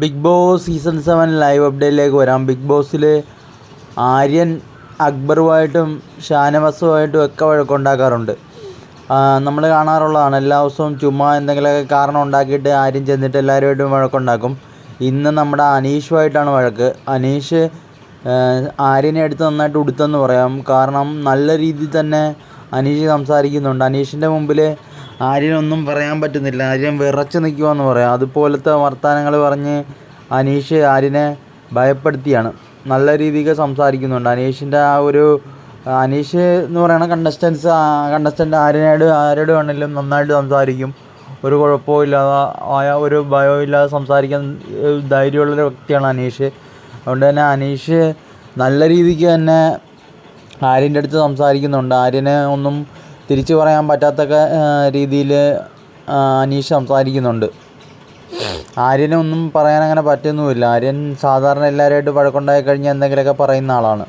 Bigg Boss season seven live അപ്ഡേറ്റിലേക്ക് വരാം. Big ബോസിൽ ആര്യൻ അക്ബറുമായിട്ടും ഷാനവാസുമായിട്ടും ഒക്കെ വഴക്കുണ്ടാക്കാറുണ്ട്. നമ്മൾ കാണാറുള്ളതാണ്. എല്ലാ ദിവസവും ചുമ്മാ എന്തെങ്കിലുമൊക്കെ കാരണം ഉണ്ടാക്കിയിട്ട് ആര്യൻ ചെന്നിട്ട് എല്ലാവരുമായിട്ടും വഴക്കുണ്ടാക്കും. ഇന്ന് നമ്മുടെ അനീഷുമായിട്ടാണ് വഴക്ക്. അനീഷ് ആര്യനെ എടുത്ത് നന്നായിട്ട് ഉടുത്തെന്ന് പറയാം. കാരണം നല്ല രീതിയിൽ തന്നെ അനീഷ് സംസാരിക്കുന്നുണ്ട്. അനീഷിന്റെ മുമ്പിൽ ആര്യനൊന്നും പറയാൻ പറ്റുന്നില്ല. ആര്യൻ വിറച്ച് നിൽക്കുവാന്ന് പറയാം. അതുപോലത്തെ വർത്തമാനങ്ങൾ പറഞ്ഞ് അനീഷ് ആര്യനെ ഭയപ്പെടുത്തിയാണ്. നല്ല രീതിക്ക് സംസാരിക്കുന്നുണ്ട്. അനീഷിന്റെ ആ ഒരു അനീഷ് എന്ന് പറയുന്ന കണ്ടസ്റ്റൻസ് കണ്ടസ്റ്റന്റ് ആര്യനോട് ആരോട് വേണമെങ്കിലും നന്നായിട്ട് സംസാരിക്കും. ഒരു കുഴപ്പമില്ലാതെ ആയ ഒരു ഭയവും ഇല്ലാതെ സംസാരിക്കാൻ ധൈര്യമുള്ളൊരു വ്യക്തിയാണ് അനീഷ്. അതുകൊണ്ട് തന്നെ അനീഷ് നല്ല രീതിക്ക് തന്നെ ആര്യന്റെ അടുത്ത് സംസാരിക്കുന്നുണ്ട്. ആര്യനെ ഒന്നും തിരിച്ചു പറയാൻ പറ്റാത്തക്ക രീതിയിൽ അനീഷ് സംസാരിക്കുന്നുണ്ട്. ആര്യനൊന്നും അങ്ങനെ പറ്റുന്നുമില്ല. ആര്യൻ സാധാരണ എല്ലാവരുമായിട്ട് വഴക്കുണ്ടായി കഴിഞ്ഞാൽ എന്തെങ്കിലുമൊക്കെ പറയുന്ന ആളാണ്.